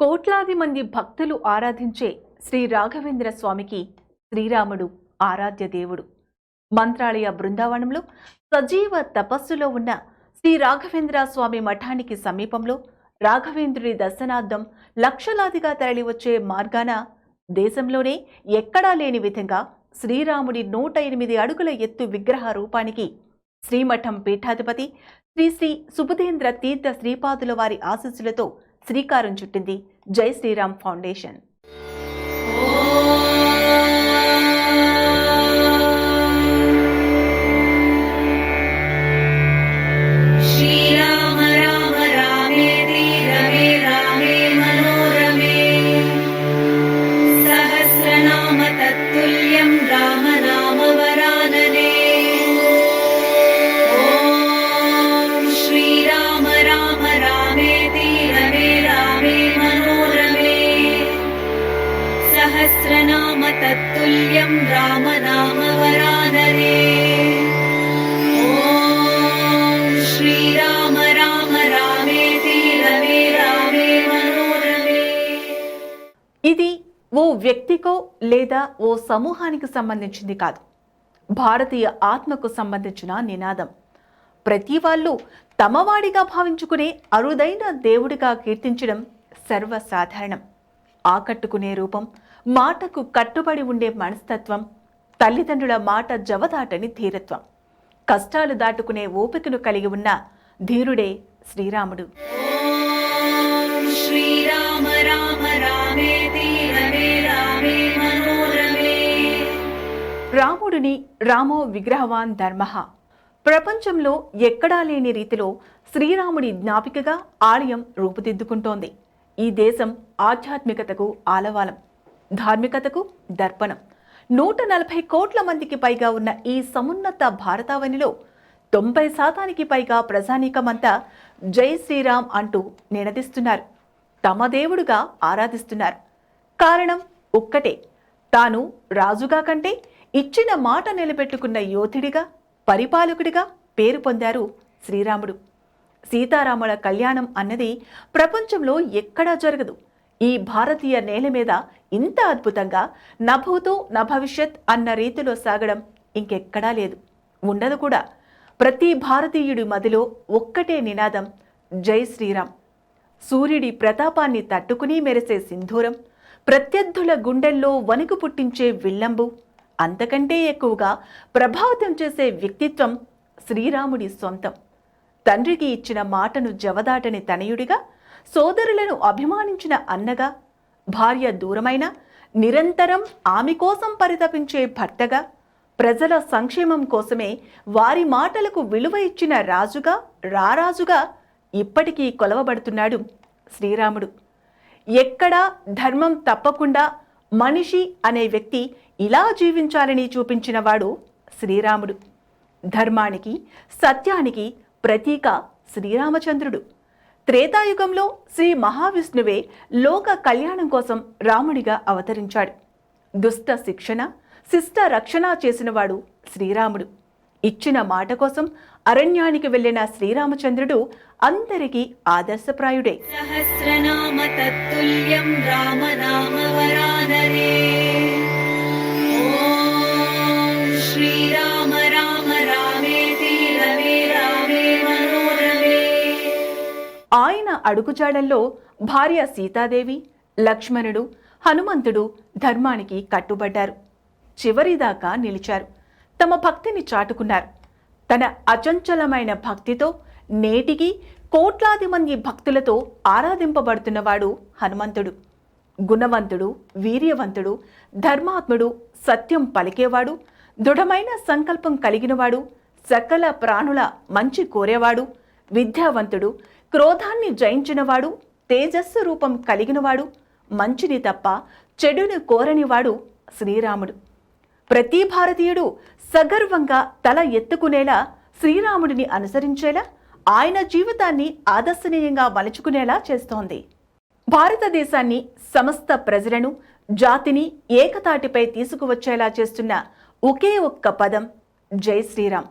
కోట్లాది మంది భక్తులు ఆరాధించే శ్రీ రాఘవేంద్ర స్వామికి శ్రీరాముడు ఆరాధ్య దేవుడు. మంత్రాలయ బృందావనంలో సజీవ తపస్సులో ఉన్న శ్రీ రాఘవేంద్ర స్వామి మఠానికి సమీపంలో రాఘవేంద్రుడి దర్శనార్థం లక్షలాదిగా తరలివచ్చే మార్గాన దేశంలోనే ఎక్కడా లేని విధంగా శ్రీరాముడి నూట ఎనిమిది అడుగుల ఎత్తు విగ్రహ రూపానికి శ్రీమఠం పీఠాధిపతి శ్రీ శ్రీ సుబుధేంద్ర తీర్థ శ్రీపాదుల వారి ఆశీస్సులతో శ్రీకారం చుట్టింది. Jai Sri Ram Foundation. सहस्रनाम तत्तुल्यं राम नाम वरानने ॐ श्रीराम राम रामेति रमे रामे मनोरमे ఇది ఓ వ్యక్తికో లేదా ఓ సమూహానికి సంబంధించింది కాదు భారతీయ ఆత్మకు సంబంధించిన నినాదం ప్రతి వాళ్ళు తమవాడిగా భావించుకునే అరుదైన దేవుడిగా కీర్తించడం సర్వసాధారణం ఆకట్టుకునే రూపం మాటకు కట్టుబడి ఉండే మనస్తత్వం తల్లిదండ్రుల మాట జవదాటని ధీరత్వం. కష్టాలు దాటుకునే ఓపికను కలిగి ఉన్న ధీరుడే శ్రీరాముడు. శ్రీరామ రాముడిని రామో విగ్రహవాన్ ధర్మ. ప్రపంచంలో ఎక్కడా లేని రీతిలో శ్రీరాముడి జ్ఞాపికగా ఆలయం రూపుదిద్దుకుంటోంది. ఈ దేశం ఆధ్యాత్మికతకు ఆలవాలం. ధార్మికతకు దర్పణం. నూట నలభై కోట్ల మందికి పైగా ఉన్న ఈ సమున్నత భారతావనిలో తొంభై శాతానికి పైగా ప్రజానీకమంతా జై శ్రీరామ్ అంటూ నినదిస్తున్నారు. తమ దేవుడుగా ఆరాధిస్తున్నారు. కారణం ఒక్కటే. తాను రాజుగా కంటే ఇచ్చిన మాట నిలబెట్టుకున్న యోధుడిగా పరిపాలకుడిగా పేరు పొందారు శ్రీరాముడు. సీతారాముల కళ్యాణం అన్నది ప్రపంచంలో ఎక్కడా జరగదు. ఈ భారతీయ నేల మీద ఇంత అద్భుతంగా నభూతు నభవిష్యత్ అన్న రీతిలో సాగడం ఇంకెక్కడా లేదు. ఉండదు కూడా. ప్రతి భారతీయుడి మదిలో ఒక్కటే నినాదం జై శ్రీరామ్. సూర్యుడి ప్రతాపాన్ని తట్టుకుని మెరిసే సింధూరం ప్రత్యర్థుల గుండెల్లో వణుకు పుట్టించే విల్లంబు అంతకంటే ఎక్కువగా ప్రభావితం చేసే వ్యక్తిత్వం శ్రీరాముడి సొంతం. తండ్రికి ఇచ్చిన మాటను జవదాటని తనయుడిగా సోదరులను అభిమానించిన అన్నగా భార్య దూరమైన నిరంతరం ఆమె కోసం పరితపించే భర్తగా ప్రజల సంక్షేమం కోసమే వారి మాటలకు విలువ ఇచ్చిన రాజుగా రారాజుగా ఇప్పటికీ కొలవబడుతున్నాడు శ్రీరాముడు. ఎక్కడా ధర్మం తప్పకుండా మనిషి అనే వ్యక్తి ఇలా జీవించాలని చూపించినవాడు శ్రీరాముడు. ధర్మానికి సత్యానికి ప్రతీక శ్రీరామచంద్రుడు. త్రేతాయుగంలో శ్రీ మహావిష్ణువే లోక కళ్యాణం కోసం రాముడిగా అవతరించాడు. దుష్ట శిక్షణ శిష్ట రక్షణ చేసినవాడు శ్రీరాముడు. ఇచ్చిన మాట కోసం అరణ్యానికి వెళ్ళిన శ్రీరామచంద్రుడు అందరికీ ఆదర్శప్రాయుడే. సహస్రనామ తత్తుల్యం ఆయన అడుగుజాడల్లో భార్య సీతాదేవి లక్ష్మణుడు హనుమంతుడు ధర్మానికి కట్టుబడ్డారు. చివరిదాకా నిలిచారు. తమ భక్తిని చాటుకున్నారు. తన అచంచలమైన భక్తితో నేటికి కోట్లాది మంది భక్తులతో ఆరాధింపబడుతున్నవాడు హనుమంతుడు. గుణవంతుడు వీర్యవంతుడు ధర్మాత్ముడు సత్యం పలికేవాడు దృఢమైన సంకల్పం కలిగినవాడు సకల ప్రాణుల మంచి కోరేవాడు విద్యావంతుడు క్రోధాన్ని జయించినవాడు తేజస్సు రూపం కలిగినవాడు మంచిని తప్ప చెడుని కోరనివాడు శ్రీరాముడు. ప్రతి భారతీయుడు సగర్వంగా తల ఎత్తుకునేలా శ్రీరాముడిని అనుసరించేలా ఆయన జీవితాన్ని ఆదర్శనీయంగా మలుచుకునేలా చేస్తోంది. భారతదేశాన్ని సమస్త ప్రజలను జాతిని ఏకతాటిపై తీసుకువచ్చేలా చేస్తున్న ఒకే ఒక్క పదం జై శ్రీరామ్.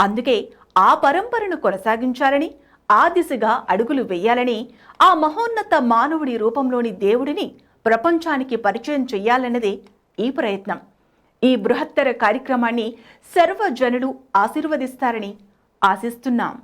అందుకే ఆ పరంపరను కొనసాగించాలని ఆ దిశగా అడుగులు వేయాలని ఆ మహోన్నత మానవుడి రూపంలోని దేవుడిని ప్రపంచానికి పరిచయం చెయ్యాలన్నదే ఈ ప్రయత్నం. ఈ బృహత్తర కార్యక్రమాన్ని సర్వజనులు ఆశీర్వదిస్తారని ఆశిస్తున్నాం.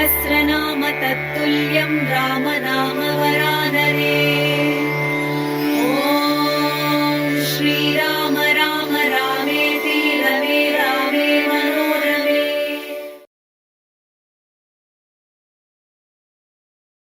सहस्रनाम तत्तुल्यं रामनामवरानरे।